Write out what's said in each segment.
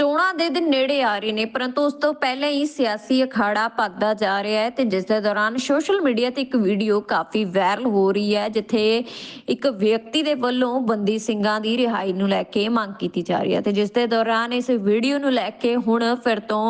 ਚੋਣਾਂ ਦੇ ਦਿਨ ਨੇੜੇ ਆ ਰਹੇ ਨੇ, ਪਰੰਤੂ ਉਸ ਤੋਂ ਪਹਿਲਾਂ ਹੀ ਸਿਆਸੀ ਅਖਾੜਾ ਭਖਦਾ ਜਾ ਰਿਹਾ ਹੈ ਤੇ ਜਿਸ ਦੇ ਦੌਰਾਨ ਸੋਸ਼ਲ ਮੀਡੀਆ ਤੇ ਇੱਕ ਵੀਡੀਓ ਕਾਫੀ ਵਾਇਰਲ ਹੋ ਰਹੀ ਹੈ, ਜਿੱਥੇ ਇੱਕ ਵਿਅਕਤੀ ਦੇ ਵੱਲੋਂ ਬੰਦੀ ਸਿੰਘਾਂ ਦੀ ਰਿਹਾਈ ਨੂੰ ਲੈ ਕੇ ਮੰਗ ਕੀਤੀ ਜਾ ਰਹੀ ਹੈ ਤੇ ਜਿਸ ਦੇ ਦੌਰਾਨ ਇਸ ਵੀਡੀਓ ਨੂੰ ਲੈ ਕੇ ਹੁਣ ਫਿਰ ਤੋਂ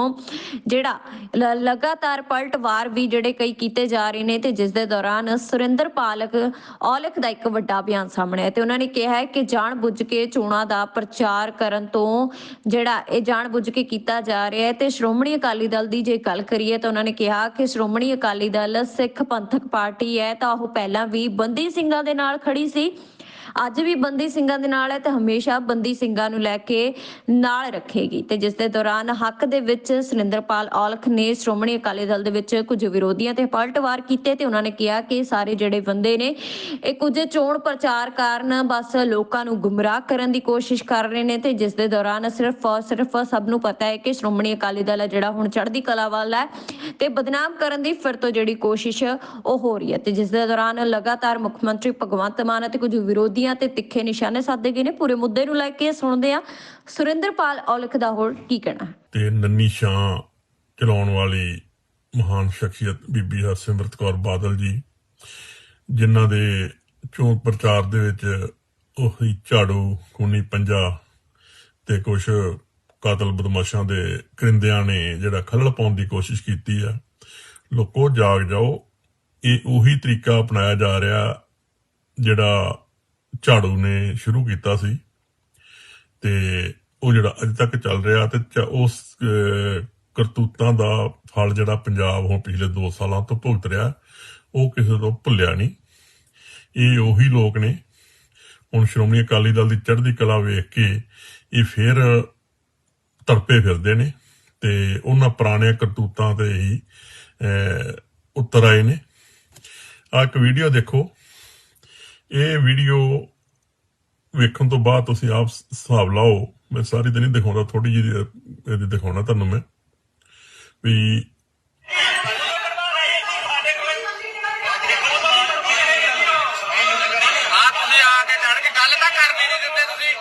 ਜਿਹੜਾ ਲ- ਲਗਾਤਾਰ ਪਲਟਵਾਰ ਵੀ ਜਿਹੜੇ ਕਈ ਕੀਤੇ ਜਾ ਰਹੇ ਨੇ ਤੇ ਜਿਸ ਦੇ ਦੌਰਾਨ ਸੁਰਿੰਦਰ ਪਾਲਕ ਔਲਖ ਦਾ ਇੱਕ ਵੱਡਾ ਬਿਆਨ ਸਾਹਮਣੇ ਆਇਆ ਤੇ ਉਹਨਾਂ ਨੇ ਕਿਹਾ ਹੈ ਕਿ ਜਾਣ ਬੁੱਝ ਕੇ ਚੋਣਾਂ ਦਾ ਪ੍ਰਚਾਰ ਕਰਨ ਤੋਂ ਜਿਹੜਾ ਇਹ ਜਾਣ ਬੁੱਝ ਕੇ ਕੀਤਾ ਜਾ ਰਿਹਾ ਹੈ ਤੇ ਸ਼੍ਰੋਮਣੀ ਅਕਾਲੀ ਦਲ ਦੀ ਜੇ ਗੱਲ ਕਰੀਏ ਤਾਂ ਉਹਨਾਂ ਨੇ ਕਿਹਾ ਕਿ ਸ਼੍ਰੋਮਣੀ ਅਕਾਲੀ ਦਲ ਸਿੱਖ ਪੰਥਕ ਪਾਰਟੀ ਹੈ ਤਾਂ ਉਹ ਪਹਿਲਾਂ ਵੀ ਬੰਦੀ ਸਿੰਘਾਂ ਦੇ ਨਾਲ ਖੜੀ ਸੀ। ਅੱਜ ਵੀ ਬੰਦੀ ਸਿੰਘਾਂ ਦੇ ਨਾਲ ਹੈ ਤੇ ਹਮੇਸ਼ਾ ਬੰਦੀ ਸਿੰਘਾਂ ਨੂੰ ਲੈ ਕੇ ਨਾਲ ਰੱਖੇਗੀ। ਤੇ ਜਿਸ ਦੇ ਦੌਰਾਨ ਹੱਕ ਦੇ ਵਿੱਚ ਸੁਰਿੰਦਰਪਾਲ ਔਲਖ ਨੇ ਸ਼੍ਰੋਮਣੀ ਅਕਾਲੀ ਦਲ ਦੇ ਵਿੱਚ ਕੁਝ ਵਿਰੋਧੀਆਂ ਤੇ ਪਲਟਵਾਰ ਕੀਤੇ ਤੇ ਉਹਨਾਂ ਨੇ ਕਿਹਾ ਕਿ ਸਾਰੇ ਜਿਹੜੇ ਬੰਦੇ ਨੇ, ਇਹ ਕੁਝ ਚੋਣ ਪ੍ਰਚਾਰ ਕਾਰਨ ਬਸ ਲੋਕਾਂ ਨੂੰ ਗੁੰਮਰਾਹ ਕਰਨ ਦੀ ਕੋਸ਼ਿਸ਼ ਕਰ ਰਹੇ ਨੇ ਤੇ ਜਿਸ ਦੇ ਦੌਰਾਨ ਸਿਰਫ ਔਰ ਸਿਰਫ ਸਭ ਨੂੰ ਪਤਾ ਹੈ ਕਿ ਸ਼੍ਰੋਮਣੀ ਅਕਾਲੀ ਦਲ ਹੈ ਜਿਹੜਾ ਹੁਣ ਚੜ੍ਹਦੀ ਕਲਾ ਵੱਲ ਹੈ ਤੇ ਬਦਨਾਮ ਕਰਨ ਦੀ ਫਿਰ ਤੋਂ ਜਿਹੜੀ ਕੋਸ਼ਿਸ਼ ਉਹ ਹੋ ਰਹੀ ਹੈ। ਤੇ ਜਿਸ ਦੇ ਦੌਰਾਨ ਲਗਾਤਾਰ ਮੁੱਖ ਮੰਤਰੀ ਭਗਵੰਤ ਮਾਨ ਅਤੇ ਕੁਝ ਵਿਰੋਧੀਆਂ ਤੇ ਤਿੱਖੇ ਨਿਸ਼ਾਨੇ ਸਾਧੇ ਗਏ ਨੇ। ਪੂਰੇ ਮੁੱਦੇ ਨੂੰ ਲੈ ਕੇ ਸੁਣਦੇ ਆ ਸੁਰਿੰਦਰਪਾਲ ਔਲਖ ਦਾ ਹੋਰ ਕੀ ਕਹਿਣਾ ਤੇ ਨੰਨੀ ਸ਼ਾਂ ਚਲਾਉਣ ਵਾਲੀ ਮਹਾਨ ਸ਼ਖਸੀਅਤ ਬੀਬੀ ਹਰਸਿਮਰਤ ਕੌਰ ਬਾਦਲ ਜੀ, ਜਿਨ੍ਹਾਂ ਦੇ ਚੋਣ ਪ੍ਰਚਾਰ ਦੇ ਵਿੱਚ ਉਹੀ ਝਾੜੂ, ਖੂਨੀ ਪੰਜਾ ਤੇ ਕੁਝ ਕਾਤਲ ਬਦਮਾਸ਼ਾਂ ਦੇ ਕਰਿੰਦਿਆਂ ਨੇ ਜਿਹੜਾ ਖੱਲੜ ਪਾਉਣ ਦੀ ਕੋਸ਼ਿਸ਼ ਕੀਤੀ ਆ। ਲੋਕੋ ਜਾਗ ਜਾਓ। ਇਹ ਉਹੀ ਤਰੀਕਾ ਅਪਣਾਇਆ ਜਾ ਰਿਹਾ ਜਿਹੜਾ ਝਾੜੂ ਨੇ ਸ਼ੁਰੂ ਕੀਤਾ ਸੀ ਤੇ ਉਹ ਜਿਹੜਾ ਅੱਜ ਤੱਕ ਚੱਲ ਰਿਹਾ ਤੇ ਚ- ਉਸ ਕਰਤੂਤਾਂ ਦਾ ਫਲ ਜਿਹੜਾ ਪੰਜਾਬ ਹੁਣ ਪਿਛਲੇ 2 ਸਾਲਾਂ ਤੋਂ ਭੁਗਤ ਰਿਹਾ, ਉਹ ਕਿਸੇ ਤੋਂ ਭੁੱਲਿਆ ਨਹੀਂ। ਇਹ ਉਹੀ ਲੋਕ ਨੇ। ਹੁਣ ਸ਼੍ਰੋਮਣੀ ਅਕਾਲੀ ਦਲ ਦੀ ਚੜ੍ਹਦੀ ਕਲਾ ਵੇਖ ਕੇ ਇਹ ਫਿਰ ਤੜਪੇ ਫਿਰਦੇ ਨੇ ਤੇ ਉਹਨਾਂ ਪੁਰਾਣਿਆਂ ਕਰਤੂਤਾਂ ਤੇ ਹੀ ਉੱਤਰ ਆਏ ਨੇ। ਆ ਇੱਕ ਵੀਡੀਓ ਦੇਖੋ। ਇਹ ਵੀਡੀਓ ਵੇਖਣ ਤੋਂ ਬਾਅਦ ਤੁਸੀਂ ਆਪ ਹਿਸਾਬ ਲਾਓ। ਮੈਂ ਸਾਰੀ ਤਾਂ ਨਹੀਂ ਦਿਖਾਉਂਦਾ ਥੋੜੀ ਜਿਹੀ ਇਹਦੀ ਦਿਖਾਉਣਾ ਤੁਹਾਨੂੰ ਮੈਂ। ਵੀ ਆ ਤੁਸੀਂ ਆ ਕੇ ਚੜ ਕੇ ਗੱਲ ਤਾਂ ਕਰਨੀ ਨਹੀਂ ਦਿੰਦੇ ਤੁਸੀਂ।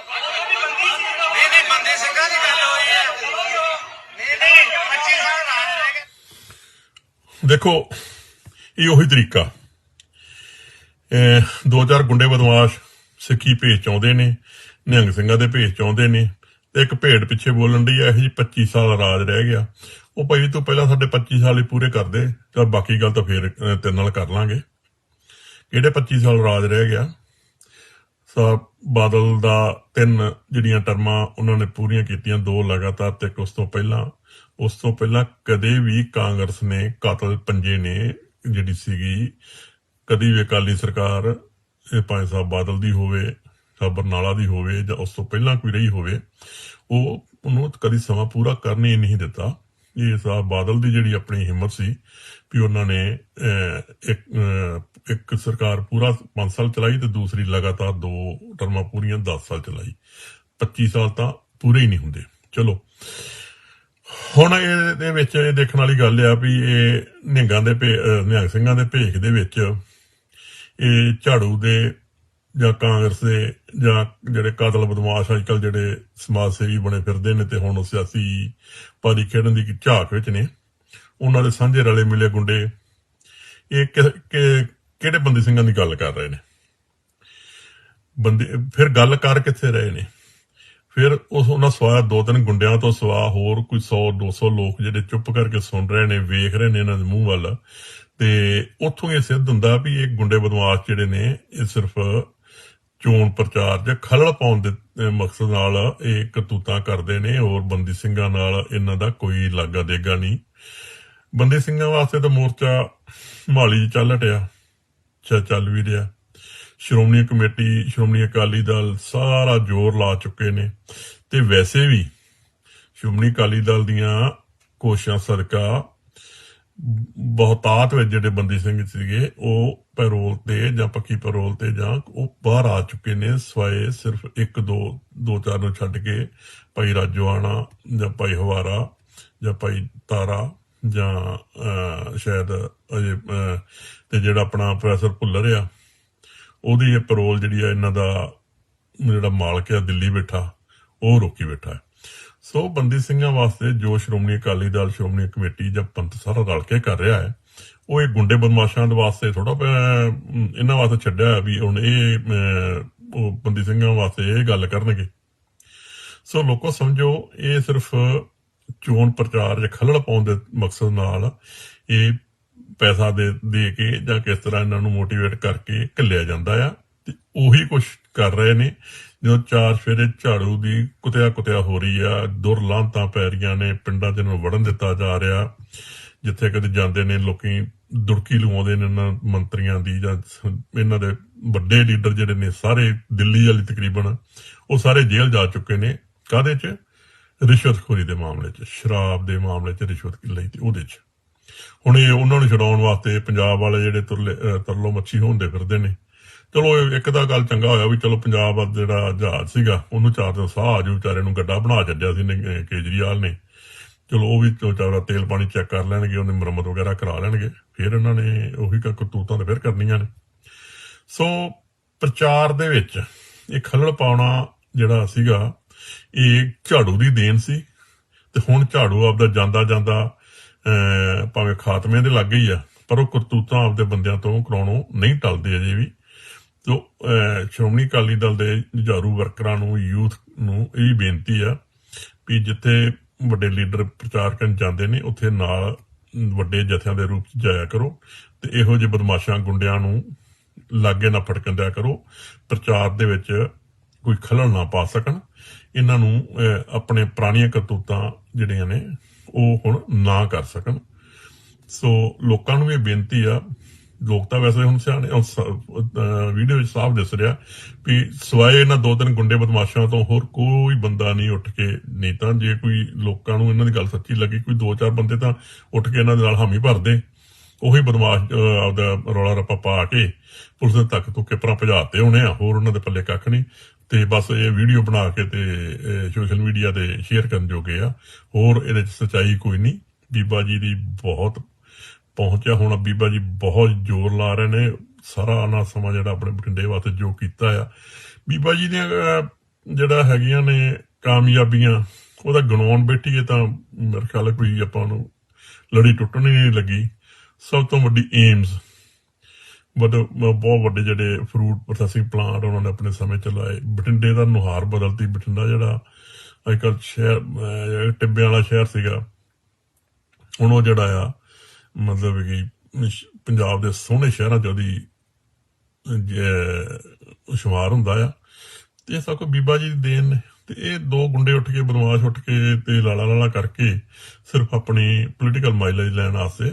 ਨਹੀਂ ਨਹੀਂ ਬੰਦੀ ਸਿੰਘਾਂ ਦੀ ਗੱਲ ਹੋਈ ਹੈ। ਨਹੀਂ ਨਹੀਂ 25 ਸਾਲ ਰਾਜ ਰਹਿ ਗਏ। ਦੇਖੋ ਇਹ ਉਹੀ ਤਰੀਕਾ। ਇਹ ਦੋ ਚਾਰ ਗੁੰਡੇ ਬਦਮਾਸ਼ ਸਿੱਖੀ ਭੇਜ ਚਾਹੁੰਦੇ ਨੇ ਨਿਹੰਗ ਸਿੰਘਾਂ ਦੇ ਭੇਜ ਚਾਹੁੰਦੇ ਨੇ। ਤੇ ਇੱਕ ਭੇਡ ਪਿੱਛੇ ਬੋਲਣ ਦੀ ਇਹੋ ਜੀ 25 ਸਾਲ ਰਾਜ ਰਹਿ ਗਿਆ। ਉਹ ਭਾਈ ਤੂੰ ਪਹਿਲਾਂ ਸਾਡੇ 25 ਸਾਲ ਹੀ ਪੂਰੇ ਕਰ ਦੇ ਤਾਂ ਬਾਕੀ ਗੱਲ ਤਾਂ ਫੇਰ ਅਹ, ਤੇਰੇ ਨਾਲ ਕਰ ਲਾਂਗੇ। ਕਿਹੜੇ 25 ਸਾਲ ਰਾਜ ਰਹਿ ਗਿਆ? ਸਾ ਬਾਦਲ ਦਾ ਤਿੰਨ ਜਿਹੜੀਆਂ ਟਰਮਾਂ ਉਹਨਾਂ ਨੇ ਪੂਰੀਆਂ ਕੀਤੀਆਂ ਦੋ ਲਗਾਤਾਰ ਤੇ ਇੱਕ ਉਸ ਤੋਂ ਪਹਿਲਾਂ। ਉਸ ਤੋਂ ਪਹਿਲਾਂ ਕਦੇ ਵੀ ਕਾਂਗਰਸ ਨੇ ਕਾਤਲ ਪੰਜੇ ਨੇ ਜਿਹੜੀ ਸੀਗੀ ਕਦੀ ਵੀ ਅਕਾਲੀ ਸਰਕਾਰ ਇਹ ਭਾਵੇਂ ਸਾਹਿਬ ਬਾਦਲ ਦੀ ਹੋਵੇ ਜਾਂ ਬਰਨਾਲਾ ਦੀ ਹੋਵੇ ਜਾਂ ਉਸ ਤੋਂ ਪਹਿਲਾਂ ਕੋਈ ਰਹੀ ਹੋਵੇ, ਉਹ ਉਹਨੂੰ ਕਦੀ ਸਮਾਂ ਪੂਰਾ ਕਰਨ ਹੀ ਨਹੀਂ ਦਿੱਤਾ। ਇਹ ਸਾਹਿਬ ਬਾਦਲ ਦੀ ਜਿਹੜੀ ਆਪਣੀ ਹਿੰਮਤ ਸੀ ਵੀ ਉਹਨਾਂ ਨੇ ਇੱਕ ਇੱਕ ਸਰਕਾਰ ਪੂਰਾ 5 ਸਾਲ ਚਲਾਈ ਤੇ ਦੂਸਰੀ ਲਗਾਤਾਰ ਦੋ ਟਰਮਾਂ ਪੂਰੀਆਂ 10 ਸਾਲ ਚਲਾਈ। 25 ਸਾਲ ਤਾਂ ਪੂਰੇ ਹੀ ਨਹੀਂ ਹੁੰਦੇ। ਚਲੋ। ਹੁਣ ਇਹਦੇ ਵਿੱਚ ਇਹ ਦੇਖਣ ਵਾਲੀ ਗੱਲ ਆ ਵੀ ਇਹ ਨਿਹੰਗਾਂ ਦੇ ਭੇ- ਨਿਹੰਗ ਸਿੰਘਾਂ ਦੇ ਭੇਖ ਦੇ ਵਿੱਚ ਇਹ ਝਾੜੂ ਦੇ ਜਾਂ ਕਾਂਗਰਸ ਦੇ ਜਾਂ ਜਿਹੜੇ ਕਾਤਲ ਬਦਮਾਸ਼ ਅੱਜਕੱਲ ਜਿਹੜੇ ਸਮਾਜ ਸੇਵੀ ਬਣੇ ਫਿਰਦੇ ਨੇ ਤੇ ਹੁਣ ਉਹ ਸਿਆਸੀ ਪਾਰੀ ਖੇਡਣ ਦੀ ਝਾਕ ਵਿੱਚ ਨੇ, ਉਹਨਾਂ ਦੇ ਸਾਂਝੇ ਰਲੇ ਮਿਲੇ ਗੁੰਡੇ, ਇਹ ਕਿਹੜੇ ਬੰਦੀ ਸਿੰਘਾਂ ਦੀ ਗੱਲ ਕਰ ਰਹੇ ਨੇ? ਬੰਦੇ, ਫਿਰ ਗੱਲ ਕਰ ਕਿੱਥੇ ਰਹੇ ਨੇ? ਫਿਰ ਉਸ ਉਹਨਾਂ ਸਵਾ ਦੋ ਤਿੰਨ ਗੁੰਡਿਆਂ ਤੋਂ ਸਵਾ ਹੋਰ ਕੋਈ 100 200 ਲੋਕ ਜਿਹੜੇ ਚੁੱਪ ਕਰਕੇ ਸੁਣ ਰਹੇ ਨੇ, ਵੇਖ ਰਹੇ ਨੇ ਇਹਨਾਂ ਦੇ ਮੂੰਹ ਵੱਲ। ਤੇ ਉੱਥੋਂ ਇਹ ਸਿੱਧ ਹੁੰਦਾ ਵੀ ਇਹ ਗੁੰਡੇ ਬਦਮਾਸ਼ ਜਿਹੜੇ ਨੇ, ਇਹ ਸਿਰਫ ਚੋਣ ਪ੍ਰਚਾਰ ਜਾਂ ਖਲਲ ਪਾਉਣ ਦੇ ਮਕਸਦ ਨਾਲ ਇਹ ਕਰਤੂਤਾਂ ਕਰਦੇ ਨੇ ਔਰ ਬੰਦੀ ਸਿੰਘਾਂ ਨਾਲ ਇਹਨਾਂ ਦਾ ਕੋਈ ਲਾਗਾ ਦੇਗਾ ਨਹੀਂ। ਬੰਦੀ ਸਿੰਘਾਂ ਵਾਸਤੇ ਤਾਂ ਮੋਰਚਾ ਮਾਲੀ 'ਚ ਚੱਲ ਹਟਿਆ ਚੱਲ ਵੀ ਰਿਹਾ। ਸ਼੍ਰੋਮਣੀ ਕਮੇਟੀ ਸ਼੍ਰੋਮਣੀ ਅਕਾਲੀ ਦਲ ਸਾਰਾ ਜ਼ੋਰ ਲਾ ਚੁੱਕੇ ਨੇ। ਤੇ ਵੈਸੇ ਵੀ ਸ਼੍ਰੋਮਣੀ ਅਕਾਲੀ ਦਲ ਦੀਆਂ ਕੋਸ਼ਿਸ਼ਾਂ ਸਦਕਾ ਬਹੁਤਾਤ ਵਿੱਚ ਜਿਹੜੇ ਬੰਦੀ ਸਿੰਘ ਸੀਗੇ ਉਹ ਪੈਰੋਲ ਤੇ ਜਾਂ ਪੱਕੀ ਪੈਰੋਲ ਤੇ ਜਾਂ ਉਹ ਬਾਹਰ ਆ ਚੁੱਕੇ ਨੇ ਸਵਾਏ ਸਿਰਫ ਇੱਕ ਦੋ ਦੋ ਚਾਰ ਨੂੰ ਛੱਡ ਕੇ ਭਾਈ ਰਾਜਵਾਣਾ ਜਾਂ ਭਾਈ ਹਵਾਰਾ ਜਾਂ ਭਾਈ ਤਾਰਾ ਜਾਂ ਸ਼ਾਇਦ ਅਜੇ ਅਹ, ਤੇ ਜਿਹੜਾ ਆਪਣਾ ਪ੍ਰੋਫੈਸਰ ਭੁੱਲਰ ਆ ਉਹਦੀ ਇਹ ਪੈਰੋਲ ਜਿਹੜੀ ਆ, ਇਹਨਾਂ ਦਾ ਜਿਹੜਾ ਮਾਲਕ ਆ, ਦਿੱਲੀ ਬੈਠਾ, ਉਹ ਰੋਕੀ ਬੈਠਾ ਹੈ। ਸੋ ਬੰਦੀ ਸਿੰਘਾਂ ਵਾਸਤੇ ਜੋ ਸ਼੍ਰੋਮਣੀ ਅਕਾਲੀ ਦਲ, ਸ਼੍ਰੋਮਣੀ ਕਮੇਟੀ ਜਾਂ ਪੰਥ ਸਾਰਾ ਰਲ ਕੇ ਕਰ ਰਿਹਾ ਹੈ, ਉਹ ਇਹ ਗੁੰਡੇ ਬਦਮਾਸ਼ਾਂ ਦੇ ਵਾਸਤੇ ਥੋੜਾ ਇਹਨਾਂ ਵਾਸਤੇ ਛੱਡਿਆ ਵੀ ਹੁਣ ਇਹ ਉਹ ਬੰਦੀ ਸਿੰਘਾਂ ਵਾਸਤੇ ਇਹ ਗੱਲ ਕਰਨਗੇ। ਸੋ ਲੋਕੋ ਸਮਝੋ, ਇਹ ਸਿਰਫ ਚੋਣ ਪ੍ਰਚਾਰ ਜਾਂ ਖੱਲੜ ਪਾਉਣ ਦੇ ਮਕਸਦ ਨਾਲ ਇਹ ਪੈਸਾ ਦੇ ਦੇ ਕੇ ਜਾਂ ਕਿਸ ਤਰ੍ਹਾਂ ਇਹਨਾਂ ਨੂੰ ਮੋਟੀਵੇਟ ਕਰਕੇ ਘੱਲਿਆ ਜਾਂਦਾ ਆ, ਤੇ ਉਹੀ ਕੁਝ ਕਰ ਰਹੇ ਨੇ। ਜਦੋਂ ਚਾਰ ਫੇਰੇ ਝਾੜੂ ਦੀ ਕੁੱਤਿਆ ਕੁੱਤਿਆ ਹੋ ਰਹੀ ਆ ਦੁਰ ਦੁਰਲਾਂਤਾਂ ਪੈ ਰਹੀਆਂ ਨੇ, ਪਿੰਡਾਂ 'ਚ ਨੂੰ ਵੜਨ ਦਿੱਤਾ ਜਾ ਰਿਹਾ, ਜਿੱਥੇ ਕਦੇ ਜਾਂਦੇ ਨੇ, ਲੋਕੀ ਦੁੜਕੀ ਲਵਾਉਂਦੇ ਨੇ ਇਹਨਾਂ ਮੰਤਰੀਆਂ ਦੀ ਜਾਂ ਇਹਨਾਂ ਦੇ ਵੱਡੇ ਲੀਡਰ ਜਿਹੜੇ ਨੇ, ਸਾਰੇ ਦਿੱਲੀ ਵਾਲੀ ਤਕਰੀਬਨ, ਉਹ ਸਾਰੇ ਜੇਲ੍ਹ ਜਾ ਚੁੱਕੇ ਨੇ। ਕਾਹਦੇ 'ਚ? ਰਿਸ਼ਵਤਖੋਰੀ ਦੇ ਮਾਮਲੇ 'ਚ, ਸ਼ਰਾਬ ਦੇ ਮਾਮਲੇ 'ਚ ਰਿਸ਼ਵਤ ਲਈ ਤੇ ਉਹਦੇ 'ਚ। ਹੁਣ ਇਹ ਉਹਨਾਂ ਨੂੰ ਛਡਾਉਣ ਵਾਸਤੇ ਪੰਜਾਬ ਵਾਲੇ ਜਿਹੜੇ ਤੁਰਲੇ ਤਰਲੋ ਮੱਛੀ ਹੁੰਦੇ ਫਿਰਦੇ ਨੇ। ਚਲੋ ਇੱਕ ਦਾ ਗੱਲ ਚੰਗਾ ਹੋਇਆ ਵੀ ਚਲੋ ਪੰਜਾਬ ਦਾ ਜਿਹੜਾ ਜਹਾਜ਼ ਸੀਗਾ ਉਹਨੂੰ ਚਾਰ ਦਿਨ ਸਾਹ ਆਜੂ ਵਿਚਾਰੇ ਨੂੰ ਗੱਡਾ ਬਣਾ ਛੱਡਿਆ ਸੀ ਕੇਜਰੀਵਾਲ ਨੇ। ਚਲੋ ਉਹ ਵੀ ਵਿਚਾਰਾ ਤੇਲ ਪਾਣੀ ਚੈੱਕ ਕਰ ਲੈਣਗੇ ਉਹਨੇ ਮੁਰੰਮਤ ਵਗੈਰਾ ਕਰਾ ਲੈਣਗੇ। ਫਿਰ ਇਹਨਾਂ ਨੇ ਉਹੀ ਕਰਤੂਤਾਂ ਤੇ ਫਿਰ ਕਰਨੀਆਂ ਨੇ। ਸੋ ਪ੍ਰਚਾਰ ਦੇ ਵਿੱਚ ਇਹ ਖੱਲੜ ਪਾਉਣਾ ਜਿਹੜਾ ਸੀਗਾ ਇਹ ਝਾੜੂ ਦੀ ਦੇਣ ਸੀ। ਤੇ ਹੁਣ ਝਾੜੂ ਆਪਦਾ ਜਾਂਦਾ ਜਾਂਦਾ ਅਹ, ਖਾਤਮੇ ਦੇ ਲੱਗ ਹੀ ਆ, ਪਰ ਉਹ ਕਰਤੂਤਾਂ ਆਪਦੇ ਬੰਦਿਆਂ ਤੋਂ ਕਰਾਉਣੋਂ ਨਹੀਂ ਟਲਦੇ ਅਜੇ ਵੀ। ਤੋ ਸ਼੍ਰੋਮਣੀ ਅਕਾਲੀ ਦਲ ਦੇ ਜੁਝਾਰੂ ਵਰਕਰਾਂ ਨੂੰ, ਯੂਥ ਨੂੰ ਇਹ ਬੇਨਤੀ ਆ ਵੀ ਜਿੱਥੇ ਵੱਡੇ ਲੀਡਰ ਪ੍ਰਚਾਰ ਕਰਨ ਜਾਂਦੇ ਨੇ, ਉੱਥੇ ਨਾਲ ਵੱਡੇ ਜਥਿਆਂ ਦੇ ਰੂਪ ਚ ਜਾਇਆ ਕਰੋ ਤੇ ਇਹੋ ਜਿਹੇ ਬਦਮਾਸ਼ਾਂ ਗੁੰਡਿਆਂ ਨੂੰ ਲਾਗੇ ਨਾ ਫਟਕਣ ਦਿਆ ਕਰੋ। ਪ੍ਰਚਾਰ ਦੇ ਵਿੱਚ ਕੋਈ ਖਲਲ ਨਾ ਪਾ ਸਕਣ। ਇਹਨਾਂ ਨੂੰ ਆਪਣੇ ਪੁਰਾਣੀਆਂ ਕਰਤੂਤਾਂ ਜਿਹੜੀਆਂ ਨੇ, ਉਹ ਹੁਣ ਨਾ ਕਰ ਸਕਣ। ਸੋ ਲੋਕਾਂ ਨੂੰ ਇਹ ਬੇਨਤੀ ਆ, ਲੋਕ ਤਾਂ ਵੈਸੇ ਹੁਣ ਸਿਆਣੇ ਵੀਡੀਓ ਵਿੱਚ ਸਾਫ਼ ਦਿਸ ਰਿਹਾ ਵੀ ਸਵਾਏ ਇਹਨਾਂ ਦੋ ਤਿੰਨ ਗੁੰਡੇ ਬਦਮਾਸ਼ਾਂ ਤੋਂ ਹੋਰ ਕੋਈ ਬੰਦਾ ਨਹੀਂ ਉੱਠ ਕੇ, ਨਹੀਂ ਤਾਂ ਜੇ ਕੋਈ ਲੋਕਾਂ ਨੂੰ ਇਹਨਾਂ ਦੀ ਗੱਲ ਸੱਚੀ ਲੱਗੀ, ਕੋਈ ਦੋ ਚਾਰ ਬੰਦੇ ਤਾਂ ਉੱਠ ਕੇ ਇਹਨਾਂ ਦੇ ਨਾਲ ਹਾਮੀ ਭਰਦੇ ਉਹੀ ਬਦਮਾਸ਼ ਆਪਦਾ ਰੌਲਾ ਰੱਪਾ ਪਾ ਕੇ ਪੁਲਿਸ ਦੇ ਤੱਕ ਤੋਂ ਕਿਪਰਾਂ ਭਜਾਤੇ ਹੋਣੇ ਆ, ਹੋਰ ਉਹਨਾਂ ਦੇ ਪੱਲੇ ਕੱਖ ਨਹੀਂ। ਤੇ ਬਸ ਇਹ ਵੀਡੀਓ ਬਣਾ ਕੇ ਤੇ ਸੋਸ਼ਲ ਮੀਡੀਆ ਤੇ ਸ਼ੇਅਰ ਕਰਨ ਜੋਗੇ ਆ। ਹੋਰ ਇਹਦੇ ਚ ਸਚਾਈ ਕੋਈ ਨਹੀਂ। ਬੀਬਾ ਜੀ ਦੀ ਬਹੁਤ ਪਹੁੰਚਿਆ। ਹੁਣ ਬੀਬਾ ਜੀ ਬਹੁਤ ਜ਼ੋਰ ਲਾ ਰਹੇ ਨੇ। ਸਾਰਾ ਆਣਾ ਸਮਾਂ ਜਿਹੜਾ ਆਪਣੇ ਬਠਿੰਡੇ ਵਾਸਤੇ ਜੋ ਕੀਤਾ ਆ। ਬੀਬਾ ਜੀ ਦੀਆਂ ਜਿਹੜਾ ਹੈਗੀਆਂ ਨੇ ਕਾਮਯਾਬੀਆਂ ਉਹਦਾ ਗਣਾਉਣ ਬੈਠੀਏ ਤਾਂ ਮੇਰੇ ਖਿਆਲ ਕੋਈ ਆਪਾਂ ਨੂੰ ਲੜੀ ਟੁੱਟਣੀ ਨਹੀਂ ਲੱਗੀ। ਸਭ ਤੋਂ ਵੱਡੀ ਏਮਸ ਬਟ ਬਹੁਤ ਵੱਡੇ ਜਿਹੜੇ ਫਰੂਟ ਪ੍ਰੋਸੈਸਿੰਗ ਪਲਾਂਟ ਉਹਨਾਂ ਨੇ ਆਪਣੇ ਸਮੇਂ ਚ ਲਾਏ। ਬਠਿੰਡੇ ਦਾ ਨੁਹਾਰ ਬਦਲਤੀ ਬਠਿੰਡਾ ਜਿਹੜਾ ਅੱਜ ਕੱਲ ਸ਼ਹਿਰ ਅਹ, ਟਿੱਬਿਆਂ ਵਾਲਾ ਸ਼ਹਿਰ ਸੀਗਾ। ਹੁਣ ਉਹ ਜਿਹੜਾ ਆ ਮਤਲਬ ਕਿ ਪੰਜਾਬ ਦੇ ਸੋਹਣੇ ਸ਼ਹਿਰਾਂ ਚ ਉਹਦੀ ਜੇ ਸ਼ੁਮਾਰ ਹੁੰਦਾ ਆ। ਤੇ ਇਹ ਸਭ ਕੋ ਬੀਬਾ ਜੀ ਦੀ ਦੇਣ ਨੇ। ਤੇ ਇਹ ਦੋ ਗੁੰਡੇ ਉੱਠ ਕੇ, ਬਦਮਾਸ਼ ਉੱਠ ਕੇ ਤੇ ਲਾਲਾ ਲਾਲਾ ਕਰਕੇ ਸਿਰਫ ਆਪਣੀ ਪੋਲੀਟੀਕਲ ਮਾਈਲੇਜ ਲੈਣ ਵਾਸਤੇ